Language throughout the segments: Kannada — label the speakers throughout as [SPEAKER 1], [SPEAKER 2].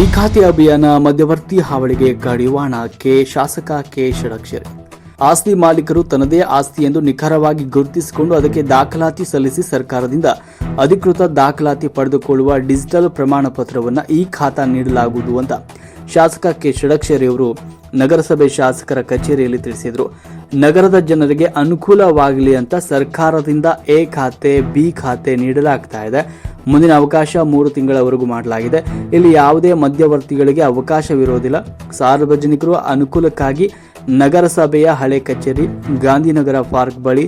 [SPEAKER 1] ಈ ಖಾತೆ ಅಭಿಯಾನ ಮಧ್ಯವರ್ತಿ ಹಾವಳಿಗೆ ಕಡಿವಾಣ ಕೆ ಶಾಸಕ ಕೆ ಷಡಕ್ಷರಿ. ಆಸ್ತಿ ಮಾಲೀಕರು ತನ್ನದೇ ಆಸ್ತಿ ಎಂದು ನಿಖರವಾಗಿ ಗುರುತಿಸಿಕೊಂಡು ಅದಕ್ಕೆ ದಾಖಲಾತಿ ಸಲ್ಲಿಸಿ ಸರ್ಕಾರದಿಂದ ಅಧಿಕೃತ ದಾಖಲಾತಿ ಪಡೆದುಕೊಳ್ಳುವ ಡಿಜಿಟಲ್ ಪ್ರಮಾಣ ಪತ್ರವನ್ನು ಈ ಖಾತಾ ನೀಡಲಾಗುವುದು ಅಂತ ಶಾಸಕ ಕೆ ಷಡಕ್ಷರಿ ಅವರು ನಗರಸಭೆ ಶಾಸಕರ ಕಚೇರಿಯಲ್ಲಿ ತಿಳಿಸಿದರು. ನಗರದ ಜನರಿಗೆ ಅನುಕೂಲವಾಗಲಿ ಅಂತ ಸರ್ಕಾರದಿಂದ ಎ ಖಾತೆ, ಬಿ ಖಾತೆ ನೀಡಲಾಗ್ತಾ ಇದೆ. ಮುಂದಿನ ಅವಕಾಶ ಮೂರು ತಿಂಗಳವರೆಗೂ ಮಾಡಲಾಗಿದೆ. ಇಲ್ಲಿ ಯಾವುದೇ ಮಧ್ಯವರ್ತಿಗಳಿಗೆ ಅವಕಾಶವಿರೋದಿಲ್ಲ. ಸಾರ್ವಜನಿಕರು ಅನುಕೂಲಕ್ಕಾಗಿ ನಗರಸಭೆಯ ಹಳೆ ಕಚೇರಿ, ಗಾಂಧಿನಗರ ಪಾರ್ಕ್ ಬಳಿ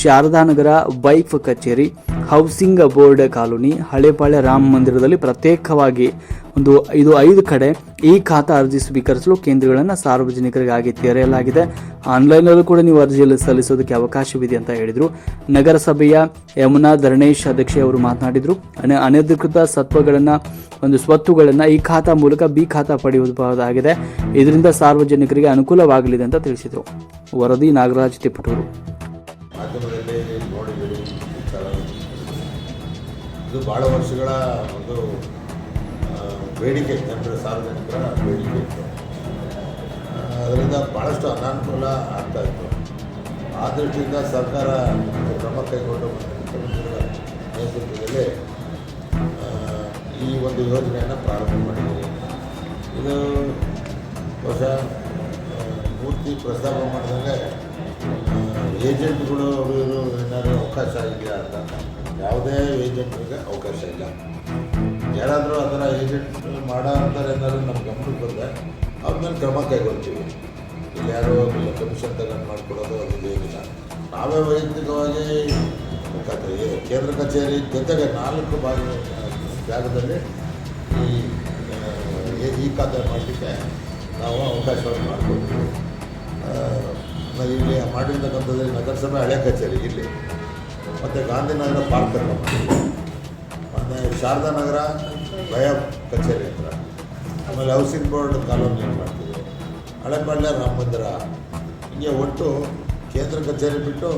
[SPEAKER 1] ಶಾರದಾನಗರ ಬೈಕ್ ಕಚೇರಿ, housing board colony Halepale Rama ಮಂದಿರದಲ್ಲಿ ಪ್ರತ್ಯೇಕವಾಗಿ ಒಂದು ಇದು ಐದು ಕಡೆ ಈ ಖಾತಾ ಅರ್ಜಿ ಸ್ವೀಕರಿಸಲು ಕೇಂದ್ರಗಳನ್ನು ಸಾರ್ವಜನಿಕರಿಗಾಗಿ ತೆರೆಯಲಾಗಿದೆ. ಆನ್ಲೈನಲ್ಲೂ ಕೂಡ ನೀವು ಅರ್ಜಿಯಲ್ಲಿ ಸಲ್ಲಿಸೋದಕ್ಕೆ ಅವಕಾಶವಿದೆ ಅಂತ ಹೇಳಿದರು. ನಗರಸಭೆಯ ಯಮುನಾ ಧರಣೇಶ್ ಅಧ್ಯಕ್ಷೆ ಅವರು ಮಾತನಾಡಿದರು. ಅನ- ಅನಧಿಕೃತ ಸತ್ವಗಳನ್ನು ಒಂದು ಸ್ವತ್ತುಗಳನ್ನು ಈ ಖಾತಾ ಮೂಲಕ ಬಿ ಖಾತಾ ಪಡೆಯಬಹುದಾಗಿದೆ. ಇದರಿಂದ ಸಾರ್ವಜನಿಕರಿಗೆ ಅನುಕೂಲವಾಗಲಿದೆ ಅಂತ ತಿಳಿಸಿದರು. ವರದಿ ನಾಗರಾಜ್ ತಿಪ್ಪಟೂರು.
[SPEAKER 2] ಇದು ಭಾಳ ವರ್ಷಗಳ ಒಂದು ಬೇಡಿಕೆ ಜನರ ಸಾರ್ವಜನಿಕರ ಬೇಡಿಕೆ ಇತ್ತು. ಅದರಿಂದ ಭಾಳಷ್ಟು ಅನಾನುಕೂಲ ಆಗ್ತಾ ಇತ್ತು. ಆ ದೃಷ್ಟಿಯಿಂದ ಸರ್ಕಾರ ಕ್ರಮ ಕೈಗೊಂಡು ಮುಖ್ಯಮಂತ್ರಿಗಳ ನೇತೃತ್ವದಲ್ಲಿ ಈ ಒಂದು ಯೋಜನೆಯನ್ನು ಪ್ರಾರಂಭ ಮಾಡಿದ್ದೀವಿ. ಇದು ಹೊಸ ಪೂರ್ತಿ ಪ್ರಸ್ತಾಪ ಮಾಡಿದಾಗ ಏಜೆಂಟ್ಗಳು ಅವರು ಏನಾದ್ರೂ ಅವಕಾಶ ಇದೆಯಾ ಅಂತ. ಯಾವುದೇ ಏಜೆಂಟ್ರಿಗೆ ಅವಕಾಶ ಇಲ್ಲ. ಯಾರಾದರೂ ಆ ಥರ ಏಜೆಂಟ್ ಮಾಡೋ ಅಂತಾರೆ ನಮ್ಮ ಗಮನಕ್ಕೆ ಬಂದರೆ ಅವ್ರ ಮೇಲೆ ಕ್ರಮ ಕೈಗೊಳ್ತೀವಿ. ಇಲ್ಲಿ ಯಾರೋ ಕಮಿಷನ್ ತಗೊಂಡು ಮಾಡಿಕೊಡೋದು ಅದು ಏನಿಲ್ಲ. ನಾವೇ ವೈಯಕ್ತಿಕವಾಗಿ ಕೇಂದ್ರ ಕಚೇರಿ ಜೊತೆಗೆ ನಾಲ್ಕು ಭಾಗ ಜಾಗದಲ್ಲಿ ಈ ಈ- ಖಾತೆ ಮಾಡಲಿಕ್ಕೆ ನಾವು ಅವಕಾಶವನ್ನು ಮಾಡಿಕೊಡ್ತೀವಿ. ಇಲ್ಲಿ ಮಾಡಿರ್ತಕ್ಕಂಥದ್ದು ನಗರಸಭೆ ಹಳೆ ಕಚೇರಿ, ಇಲ್ಲಿ. ಮತ್ತು ಗಾಂಧಿನಗರ ಪಾರ್ಕ್ ಹತ್ರ ಮತ್ತು ಶಾರದಾ ನಗರ ಭಯ ಕಚೇರಿ ಹತ್ರ. ಆಮೇಲೆ ಹೌಸಿಂಗ್ ಬೋರ್ಡ್ ಕಾಲೋನಿ ಮಾಡ್ತೀವಿ ಹಳೆಪಾಳ್ಯ ರಾಮ ಮಂದಿರ. ಹೀಗೆ ಒಟ್ಟು ಕೇಂದ್ರ ಕಚೇರಿ ಬಿಟ್ಟು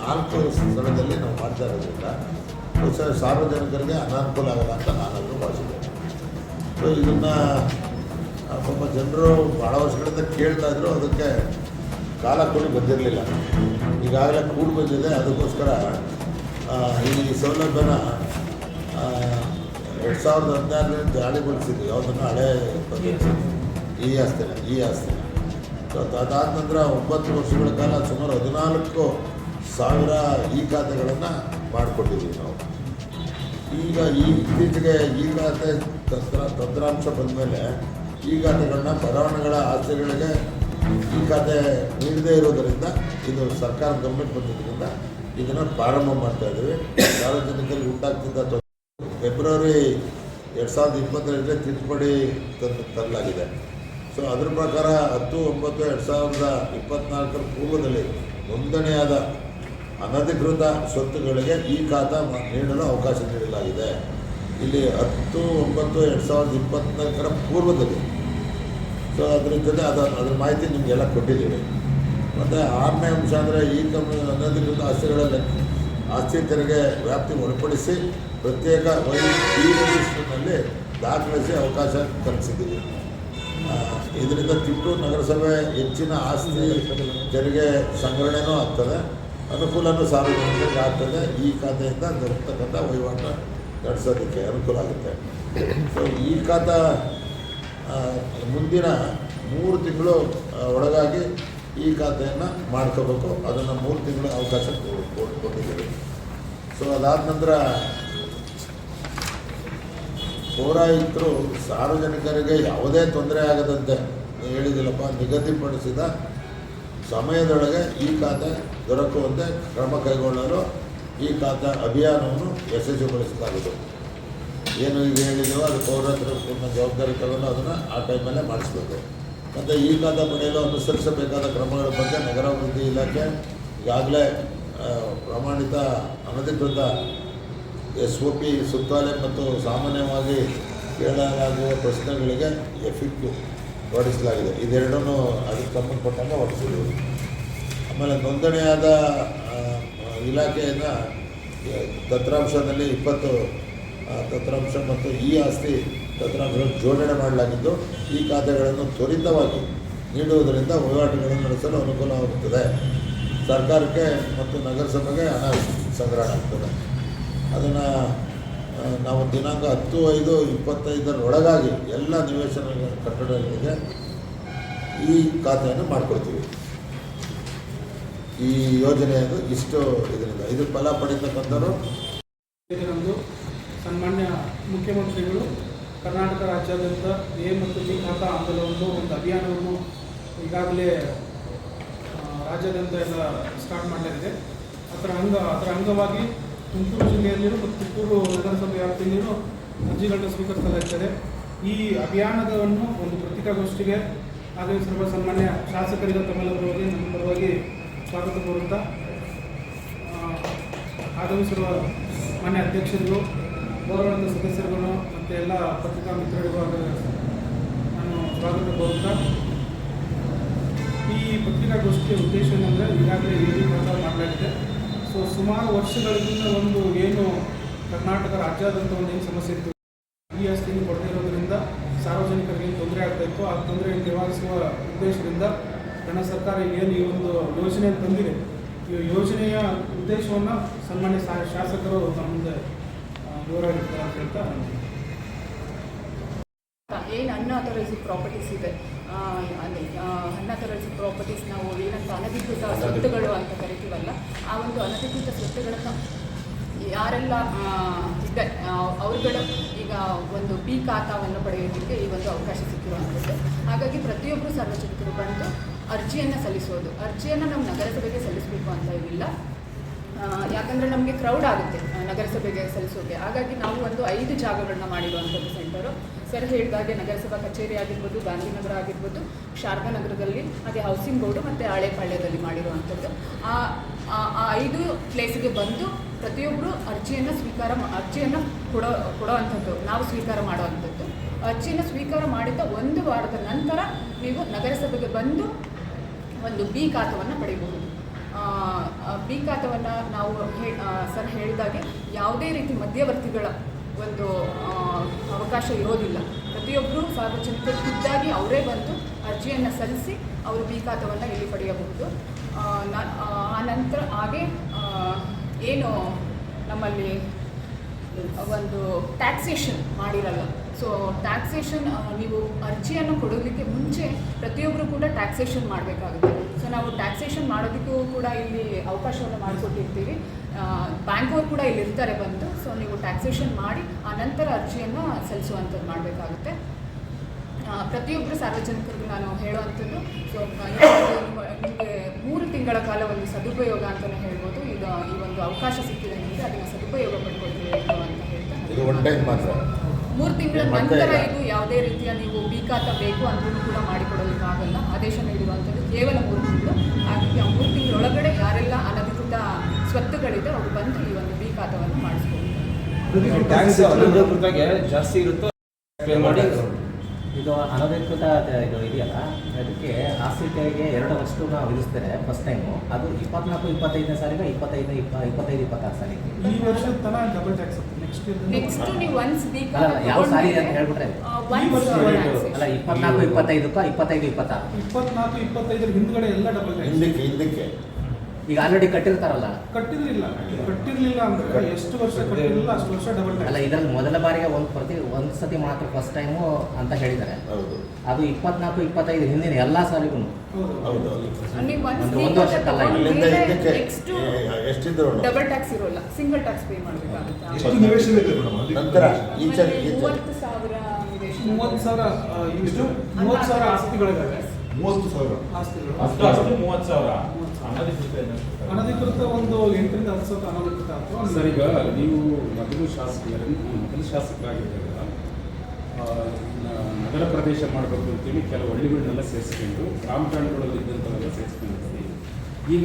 [SPEAKER 2] ನಾಲ್ಕು ಸ್ಥಳದಲ್ಲಿ ನಾವು ಮಾಡ್ತಾ ಇರೋದ್ರಿಂದ ಸಾರ್ವಜನಿಕರಿಗೆ ಅನಾನುಕೂಲ ಆಗಲ್ಲ ಅಂತ ನಾನಾದರೂ ಭಾವಿಸಿದ್ದೇನೆ. ಸೊ ಇದನ್ನು ತುಂಬ ಜನರು ಭಾಳ ವರ್ಷಗಳಿಂದ ಕೇಳ್ತಾ ಇದ್ರು, ಅದಕ್ಕೆ ಕಾಲ ಕೂಡಿ ಬಂದಿರಲಿಲ್ಲ. ಈಗಾಗಲೇ ಕೂಡಿ ಬಂದಿದೆ, ಅದಕ್ಕೋಸ್ಕರ ಈ ಸೌಲಭ್ಯನ ಎರಡು ಸಾವಿರದ ಹದಿನಾರರಲ್ಲಿ ಜಾರಿಗೊಳಿಸಿದ್ವಿ ಯಾವುದನ್ನು ಹಳೆ ಪದ್ಧತಿ ಈ ಆಸ್ತಿನ ಈ ಆಸ್ತಿನ. ಸೊ ಅದಾದ ನಂತರ ಒಂಬತ್ತು ವರ್ಷಗಳ ಕಾಲ ಸುಮಾರು ಹದಿನಾಲ್ಕು ಸಾವಿರ ಈ ಖಾತೆಗಳನ್ನು ಮಾಡಿಕೊಟ್ಟಿದ್ದೀವಿ ನಾವು. ಈಗ ಈ ಇತ್ತೀಚೆಗೆ ಈ ಖಾತೆ ತಂತ್ರ ತಂತ್ರಾಂಶ ಬಂದ ಮೇಲೆ ಈ ಖಾತೆಗಳನ್ನ ಬಡಾವಣೆಗಳ ಆಸ್ತಿಗಳಿಗೆ ಈ ಖಾತೆ ನೀಡದೇ ಇರೋದರಿಂದ ಇದು ಸರ್ಕಾರ ಗಮನಕ್ಕೆ ಬಂದಿದ್ದರಿಂದ ಇದನ್ನು ಪ್ರಾರಂಭ ಮಾಡ್ತಾ ಇದ್ದೀವಿ ಸಾರ್ವಜನಿಕರಿಗೆ ಉಂಟಾಗ್ತಿದ್ದ ಫೆಬ್ರವರಿ ಎರಡು ಸಾವಿರದ ಇಪ್ಪತ್ತೆರಡರಲ್ಲಿ ತಿದ್ದುಪಡಿ ತಂದು ತರಲಾಗಿದೆ. ಸೊ ಅದರ ಪ್ರಕಾರ ಹತ್ತು ಒಂಬತ್ತು ಎರಡು ಸಾವಿರದ ಇಪ್ಪತ್ನಾಲ್ಕರ ಪೂರ್ವದಲ್ಲಿ ನೋಂದಣಿಯಾದ ಅನಧಿಕೃತ ಸ್ವತ್ತುಗಳಿಗೆ ಈ ಖಾತಾ ನೀಡಲು ಅವಕಾಶ ನೀಡಲಾಗಿದೆ. ಇಲ್ಲಿ ಹತ್ತು ಒಂಬತ್ತು ಎರಡು ಸಾವಿರದ ಇಪ್ಪತ್ತ್ನಾಲ್ಕರ ಪೂರ್ವದಲ್ಲಿ. ಸೊ ಅದ್ರ ಜೊತೆ ಅದು ಅದ್ರ ಮಾಹಿತಿ ನಿಮಗೆಲ್ಲ ಕೊಟ್ಟಿದ್ದೀವಿ. ಮತ್ತು ಆರನೇ ಅಂಶ ಅಂದರೆ ಈ ಕಂಪ್ನಿ ಅನಧಿಕೃತ ಆಸ್ತಿಗಳಲ್ಲಿ ಆಸ್ತಿ ತೆರಿಗೆ ವ್ಯಾಪ್ತಿ ಒಳಪಡಿಸಿ ಪ್ರತ್ಯೇಕ ವೈ ಈ ರಿಜಿಸ್ಟರ್ನಲ್ಲಿ ದಾಖಲಿಸಿ ಅವಕಾಶ ಕಲ್ಪಿಸಿದ್ದೀವಿ. ಇದರಿಂದ ತಿಟ್ಟು ನಗರಸಭೆ ಹೆಚ್ಚಿನ ಆಸ್ತಿ ತೆರಿಗೆ ಸಂಗ್ರಹಣೆನೂ ಆಗ್ತದೆ. ಅನುಕೂಲನೂ ಸಾರ್ವಜನಿಕರಿಗೆ ಆಗ್ತದೆ. ಈ ಖಾತೆಯಿಂದ ದೊರಕತಕ್ಕಂಥ ವಹಿವಾಟು ನಡೆಸೋದಕ್ಕೆ ಅನುಕೂಲ ಆಗುತ್ತೆ. ಸೊ ಈ ಖಾತಾ ಮುಂದಿನ ಮೂರು ತಿಂಗಳು ಒಳಗಾಗಿ ಈ ಖಾತೆಯನ್ನು ಮಾಡ್ಕೋಬೇಕು. ಅದನ್ನು ಮೂರು ತಿಂಗಳು ಅವಕಾಶ ಕೊಟ್ಟಿದ್ದೀವಿ ಸೊ ಅದಾದ ನಂತರ ಪೌರಾಯುಕ್ತರು ಸಾರ್ವಜನಿಕರಿಗೆ ಯಾವುದೇ ತೊಂದರೆ ಆಗದಂತೆ ಹೇಳಿದಿಲ್ಲಪ್ಪ, ನಿಗದಿಪಡಿಸಿದ ಸಮಯದೊಳಗೆ ಈ ಖಾತೆ ದೊರಕುವಂತೆ ಕ್ರಮ ಕೈಗೊಳ್ಳಲು ಈ ಖಾತೆ ಅಭಿಯಾನವನ್ನು ಯಶಸ್ವಿಗೊಳಿಸಲಾಗಿದೆ ಏನು ಈಗ ಹೇಳಿದೆಯೋ ಅದು ಪೌರತ್ವ ಜವಾಬ್ದಾರಿ ತಗೊಂಡು ಅದನ್ನು ಆ ಟೈಮಲ್ಲೇ ಮಾಡಿಸ್ಬೇಕು. ಮತ್ತು ಈ ಖಾತೆ ಪಡೆಯಲು ಅನುಸರಿಸಬೇಕಾದ ಕ್ರಮಗಳ ಬಗ್ಗೆ ನಗರಾಭಿವೃದ್ಧಿ ಇಲಾಖೆ ಈಗಾಗಲೇ ಪ್ರಮಾಣಿತ ಅನಧಿಕೃತ ಎಸ್ ಒ ಪಿ ಸುತ್ತಾಲೆ ಮತ್ತು ಸಾಮಾನ್ಯವಾಗಿ ಕೇಳಲಾಗುವ ಪ್ರಶ್ನೆಗಳಿಗೆ ಎಫಿಕ್ಟು ಹೊರಡಿಸಲಾಗಿದೆ. ಇದೆರಡನ್ನೂ ಅದಕ್ಕೆ ಸಂಬಂಧಪಟ್ಟಂಗೆ ಹೊರಡಿಸಿದ್ದೀವಿ. ಆಮೇಲೆ ನೋಂದಣಿಯಾದ ಇಲಾಖೆಯನ್ನು ತಂತ್ರಾಂಶದಲ್ಲಿ ಇಪ್ಪತ್ತು ತಂತ್ರಾಂಶ ಮತ್ತು ಈ ಆಸ್ತಿ ತಂತ್ರಾಂಶಗಳನ್ನು ಜೋಡಣೆ ಮಾಡಲಾಗಿದ್ದು, ಈ ಖಾತೆಗಳನ್ನು ತ್ವರಿತವಾಗಿ ನೀಡುವುದರಿಂದ ವಹಿವಾಟುಗಳನ್ನು ನಡೆಸಲು ಅನುಕೂಲವಾಗುತ್ತದೆ. ಸರ್ಕಾರಕ್ಕೆ ಮತ್ತು ನಗರಸಭೆಗೆ ಹಣ ಸಂಗ್ರಹ ಆಗ್ತದೆ. ಅದನ್ನು ನಾವು ದಿನಾಂಕ ಹತ್ತು, ಐದು ಇಪ್ಪತ್ತೈದರೊಳಗಾಗಿ ಎಲ್ಲ ನಿವೇಶನ ಕಟ್ಟಡಗಳಿಗೆ ಈ ಖಾತೆಯನ್ನು ಮಾಡಿಕೊಡ್ತೀವಿ ಈ ಯೋಜನೆಯದು ಇಷ್ಟು ಇದರಿಂದ. ಇದು ಫಲ ಪಡೀತಕ್ಕಂಥವ್ರು
[SPEAKER 3] ನಮ್ಮದು ಸನ್ಮಾನ್ಯ ಮುಖ್ಯಮಂತ್ರಿಗಳು, ಕರ್ನಾಟಕ ರಾಜ್ಯಾದ್ಯಂತ ಎ ಮತ್ತು ಬಿ ಖಾತಾ ಆಂದೋಲನವನ್ನು ಒಂದು ಅಭಿಯಾನವನ್ನು ಈಗಾಗಲೇ ರಾಜ್ಯಾದ್ಯಂತ ಎಲ್ಲ ಸ್ಟಾರ್ಟ್ ಮಾಡಲಾಗಿದೆ. ಅದರ ಅಂಗ, ಅದರ ಅಂಗವಾಗಿ ತುಮಕೂರು ಜಿಲ್ಲೆಯಲ್ಲಿಯೂ ಮತ್ತು ತುಮಕೂರು ನಗರಸಭೆ ವ್ಯಾಪ್ತಿಯಲ್ಲಿಯೂ ಅರ್ಜಿಗಳನ್ನು ಇದ್ದಾರೆ. ಈ ಅಭಿಯಾನವನ್ನು ಒಂದು ಪತ್ರಿಕಾಗೋಷ್ಠಿಗೆ ಆಗಮಿಸಿರುವ ಸಾಮಾನ್ಯ ಶಾಸಕರಿಗೆ ತಮ್ಮೆಲ್ಲ ಪರವಾಗಿ ನಮ್ಮ ಪರವಾಗಿ ಸ್ವಾಗತ ಕೋರುತ್ತಾ ಆಗಮಿಸಿರುವ ಮಾನ್ಯ ಅಧ್ಯಕ್ಷರು ಗೌರವಾನ್ವಿತ ಸದಸ್ಯರುಗಳು ಮತ್ತು ಎಲ್ಲ ಪತ್ರಿಕಾ ಮಿತ್ರರಿಗೂ ನಾನು ಸ್ವಾಗತ ಕೋರುತ್ತಾ, ಈ ಪತ್ರಿಕಾಗೋಷ್ಠಿಯ ಉದ್ದೇಶ ಏನಂದರೆ ಈಗಾಗಲೇ ಪ್ರಚಾರ ಮಾಡಲಾಗಿದೆ. ಸೊ ಸುಮಾರು ವರ್ಷಗಳಿಂದ ಒಂದು ಏನು ಕರ್ನಾಟಕ ರಾಜ್ಯಾದ್ಯಂತ ಒಂದು ಏನು ಸಮಸ್ಯೆ ಇತ್ತು, ಈ ಆಸ್ತಿಯನ್ನು ಕೊಡದೇ ಸಾರ್ವಜನಿಕರಿಗೆ ತೊಂದರೆ ಆಗಬೇಕು ಆ ತೊಂದರೆಯನ್ನು ನಿವಾರಿಸುವ ಉದ್ದೇಶದಿಂದ ನನ್ನ ಸರ್ಕಾರ ಏನು ಈ ಒಂದು ಯೋಜನೆ ತಂದಿದೆ, ಈ ಯೋಜನೆಯ ಉದ್ದೇಶವನ್ನು ಸನ್ಮಾನ್ಯ ಶಾಸಕರು ನಮ್ಮ ಮುಂದೆ ವಿವರ ವಿವರವಾಗಿರ್ತಾರೆ ಅಂತ ಹೇಳ್ತಾ
[SPEAKER 4] ಏನು ಅನ್ಅಥರೈಸ್ಡ್ ಪ್ರಾಪರ್ಟೀಸ್ ಇದೆ. ಆ, ಅಲ್ಲಿ ಅನ್ಅಥರೈಸ್ಡ್ ಪ್ರಾಪರ್ಟೀಸ್ ನಾವು ಏನಂತ ಅನಧಿಕೃತ ಸ್ವತ್ತುಗಳು ಅಂತ ಕರಿತೀವಲ್ಲ ಆ ಒಂದು ಅನಧಿಕೃತ ಸ್ವತ್ತುಗಳನ್ನು ಯಾರೆಲ್ಲ ಇದೆ ಈಗ ಒಂದು ಪಿ ಖಾತಾವನ್ನು ಪಡೆಯೋದಕ್ಕೆ ಈ ಒಂದು ಅವಕಾಶ ಸಿಕ್ಕಿರುವಂಥದ್ದು. ಹಾಗಾಗಿ ಪ್ರತಿಯೊಬ್ಬರು ಸಾರ್ವಜನಿಕರು ಬಂದು ಅರ್ಜಿಯನ್ನು ಸಲ್ಲಿಸೋದು. ಅರ್ಜಿಯನ್ನು ನಾವು ನಗರಸಭೆಗೆ ಸಲ್ಲಿಸಬೇಕು ಅಂತ ಆ, ಯಾಕಂದರೆ ನಮಗೆ ಕ್ರೌಡ್ ಆಗುತ್ತೆ ನಗರಸಭೆಗೆ ಸಲ್ಲಿಸೋಕೆ. ಹಾಗಾಗಿ ನಾವು ಒಂದು ಐದು ಜಾಗಗಳನ್ನ ಮಾಡಿರುವಂಥದ್ದು ಸೆಂಟರು ಸರ್ ಹೇಳಿದಾಗೆ ನಗರಸಭಾ ಕಚೇರಿ ಆಗಿರ್ಬೋದು, ಗಾಂಧಿನಗರ ಆಗಿರ್ಬೋದು ಶಾರದಾ ನಗರದಲ್ಲಿ ಹಾಗೆ ಹೌಸಿಂಗ್ ಬೋರ್ಡು ಮತ್ತು ಹಳೇಪಾಳ್ಯದಲ್ಲಿ ಮಾಡಿರುವಂಥದ್ದು. ಆ, ಆ- ಐದು ಪ್ಲೇಸಿಗೆ ಬಂದು ಪ್ರತಿಯೊಬ್ಬರು ಅರ್ಜಿಯನ್ನು ಸ್ವೀಕಾರ ಅರ್ಜಿಯನ್ನು ಕೊಡೋ, ಕೊಡೋವಂಥದ್ದು, ನಾವು ಸ್ವೀಕಾರ ಮಾಡುವಂಥದ್ದು. ಅರ್ಜಿಯನ್ನು ಸ್ವೀಕಾರ ಮಾಡಿದ ಒಂದು ವಾರದ ನಂತರ ನೀವು ನಗರಸಭೆಗೆ ಬಂದು ಒಂದು ಬಿ ಖಾತವನ್ನು ಆ ಬಿ ಖಾತವನ್ನು ನಾವು ಸರ್ ಹೇಳಿದಾಗೆ ಯಾವುದೇ ರೀತಿ ಮಧ್ಯವರ್ತಿಗಳ ಒಂದು ಅವಕಾಶ ಇರೋದಿಲ್ಲ. ಪ್ರತಿಯೊಬ್ಬರೂ ಸಾರ್ವಜನಿಕರು ಖುದ್ದಾಗಿ ಅವರೇ ಬಂದು ಅರ್ಜಿಯನ್ನು ಸಲ್ಲಿಸಿ ಅವರು ಬಿ ಖಾತವನ್ನು ಇಲ್ಲಿ ಪಡೆಯಬಹುದು. ಆ ನಂತರ ಹಾಗೆ ಏನು ನಮ್ಮಲ್ಲಿ ಒಂದು ಟ್ಯಾಕ್ಸೇಷನ್ ಮಾಡಿರಲ್ಲ. ಸೊ ಟ್ಯಾಕ್ಸೇಷನ್ ನೀವು ಅರ್ಜಿಯನ್ನು ಕೊಡೋದಕ್ಕೆ ಮುಂಚೆ ಪ್ರತಿಯೊಬ್ಬರು ಕೂಡ ಟ್ಯಾಕ್ಸೇಷನ್ ಮಾಡಬೇಕಾಗುತ್ತೆ. ಸೊ ನಾವು ಟ್ಯಾಕ್ಸೇಷನ್ ಮಾಡೋದಕ್ಕೂ ಕೂಡ ಇಲ್ಲಿ ಅವಕಾಶವನ್ನು ಮಾಡಿಕೊಟ್ಟಿರ್ತೀವಿ. ಬ್ಯಾಂಕವ್ರು ಕೂಡ ಇಲ್ಲಿ ಇರ್ತಾರೆ ಬಂದು. ಸೊ ನೀವು ಟ್ಯಾಕ್ಸೇಷನ್ ಮಾಡಿ, ಆ ನಂತರ ಅರ್ಜಿಯನ್ನು ಸಲ್ಲಿಸುವಂಥದ್ದು ಮಾಡಬೇಕಾಗುತ್ತೆ. ಪ್ರತಿಯೊಬ್ಬರು ಸಾರ್ವಜನಿಕರಿಗೂ ನಾನು ಹೇಳುವಂಥದ್ದು ಸೊ ನಿಮಗೆ ಮೂರು ತಿಂಗಳ ಕಾಲ ಒಂದು ಸದುಪಯೋಗ ಅಂತಲೇ ಹೇಳ್ಬೋದು. ಈಗ ಈ ಒಂದು ಅವಕಾಶ ಸಿಕ್ಕಿದೆ ನಿಮಗೆ, ಅದನ್ನು ಸದುಪಯೋಗ ಪಡ್ಕೊಳ್ತೀವಿ ಅಂತ ಹೇಳ್ತಾ ಮೂರು ತಿಂಗಳ ನಂತರ ಇದು ಯಾವುದೇ ರೀತಿಯ ನೀವು ಬೀಕಾತ ಬೇಕು ಅಂದ್ರೂ ಕೂಡ ಮಾಡಿಕೊಡೋದಕ್ಕಾಗಲ್ಲ ಆದೇಶ ನೀಡಿರುವಂಥದ್ದು ಕೇವಲ ಮೂರು ತಿಂಗಳು. ಹಾಗಾಗಿ ಆ ಮೂರು ತಿಂಗಳೊಳಗಡೆ ಯಾರೆಲ್ಲ ಅನಧಿಕೃತ ಸ್ವತ್ತುಗಳಿದೆ ಅವರು ಬಂದು ಈ ಒಂದು ಬೀಕಾತವನ್ನು ಮಾಡಿಸ್ಕೊಳ್ತಾರೆ.
[SPEAKER 5] ಜಾಸ್ತಿ ಇರುತ್ತೋ? ಪೇ ಮಾಡಿ.
[SPEAKER 6] ಇದು ಅನಧಿಕೃತ ಇದು ಇದೆಯಲ್ಲ ಅದಕ್ಕೆ ಆಸ್ತಿ ತೆರಿಗೆ ಎರಡು ನಾವು ವಿಧಿಸ್ತಾರೆ ಫಸ್ಟ್ ಟೈಮು ಅದು ಇಪ್ಪತ್ನಾಲ್ಕು ಇಪ್ಪತ್ತೈದನೇ ಸಾಲಿಗೆ ಇಪ್ಪತ್ತೈದು ಇಪ್ಪ ಇಪ್ಪತ್ತೈದು ಇಪ್ಪತ್ತಾರು ಸಾಲಿಗೆ.
[SPEAKER 3] ಈ ವರ್ಷ ತನಕ double tax next year
[SPEAKER 4] next ನೀವು ಒನ್ಸ್ ಬೀಕಾತ
[SPEAKER 6] ಅಲ್ಲ, ಯಾವ ಸಾರಿ ಅಂತ ಹೇಳ್ಬಿಟ್ರೆ?
[SPEAKER 3] ವರ್ಷ
[SPEAKER 6] ಅಲ್ಲ ಇಪ್ಪತ್ನಾಲ್ಕು ಇಪ್ಪತ್ತೈದಕ್ಕ ಇಪ್ಪತ್ತೈದು ಇಪ್ಪತ್ತಾರು
[SPEAKER 3] ಇಪ್ಪತ್ನಾಲ್ಕು ಇಪ್ಪತ್ತೈದರ ಹಿಂದ್ಗಡೆ ಎಲ್ಲ ಡಬಲ್ ಟ್ಯಾಕ್ಸ್
[SPEAKER 2] ಹಿಂದಕ್ಕೆ ಹಿಂದಕ್ಕೆ.
[SPEAKER 6] ಈಗ ಆಲ್ರೆಡಿ ಕಟ್ಟಿರ್ತಾರಲ್ಲ?
[SPEAKER 3] ಕಟ್ಟಿರ್ಲಿಲ್ಲ. ಕಟ್ಟಿರ್ಲಿಲ್ಲ ಅಂದ್ರೆ ಎಷ್ಟು ವರ್ಷ ಕಟ್ಟಿರಲಿಲ್ಲ ಅಷ್ಟು ವರ್ಷ ಡಬಲ್
[SPEAKER 6] ಅಲ್ಲ ಇದರಲ್ಲಿ ಮೊದಲ ಬಾರಿಗೆ ಒಂದು ಪ್ರತಿ ಒಂದು ಸತಿ ಮಾತ್ರ ಫಸ್ಟ್ ಟೈಮು ಅಂತ ಹೇಳಿದ್ದಾರೆ.
[SPEAKER 2] ಹೌದು.
[SPEAKER 6] ಅದು ಇಪ್ಪತ್ನಾಲ್ಕು ಇಪ್ಪತ್ತೈದು ಹಿಂದಿನ ಎಲ್ಲ
[SPEAKER 4] ನೀವು
[SPEAKER 6] ಒಂದು- ವರ್ಷಕ್ಕಲ್ಲ,
[SPEAKER 2] ಎಷ್ಟಿದ್ರು
[SPEAKER 4] ಡಬಲ್ ಟ್ಯಾಕ್ಸ್ ಇರೋಲ್ಲ ಸಿಂಗಲ್ ಟ್ಯಾಕ್ಸ್ ಪೇ ಮಾಡಬೇಕಾಗುತ್ತೆ.
[SPEAKER 2] ನಂತರ
[SPEAKER 4] ಮೂವತ್ತು ಸಾವಿರ.
[SPEAKER 3] ಮೂವತ್ತು ಸಾವಿರ ಇಷ್ಟು ಮೂವತ್ತು ಸಾವಿರ ಆಸ್ತಿಗಳಿದ್ದಾವೆ
[SPEAKER 7] ಮೂವತ್ತು ಸಾವಿರ.
[SPEAKER 3] ಆಸ್ತಿಗಳು.
[SPEAKER 5] ಅಷ್ಟು ಅಷ್ಟು ಮೂವತ್ತು ಸಾವಿರ. ಅನಧಿಕೃತ
[SPEAKER 3] ಒಂದು ಎಂಟರಿಂದ ಹತ್ತು ಸಾವಿರ ಅನಧಿಕೃತ ಅಥವಾ
[SPEAKER 8] ಸರ್ ಈಗ ನೀವು ಮೊದಲು ಶಾಸಕರು ಮೊದಲು ನ- ನಗರ ಪ್ರದೇಶ ಮಾಡಬೇಕು ಅಂತೇಳಿ ಕೆಲವು ಹಳ್ಳಿಗಳನ್ನೆಲ್ಲ ಸೇರಿಸ್ಕೊಂಡು ಗ್ರಾಮ ಠಾಣೆಗಳಲ್ಲಿ ಇದ್ದಂಥವೆಲ್ಲ ಸೇರಿಸ್ಕೊಂಡಿದ್ದೀವಿ. ಈಗ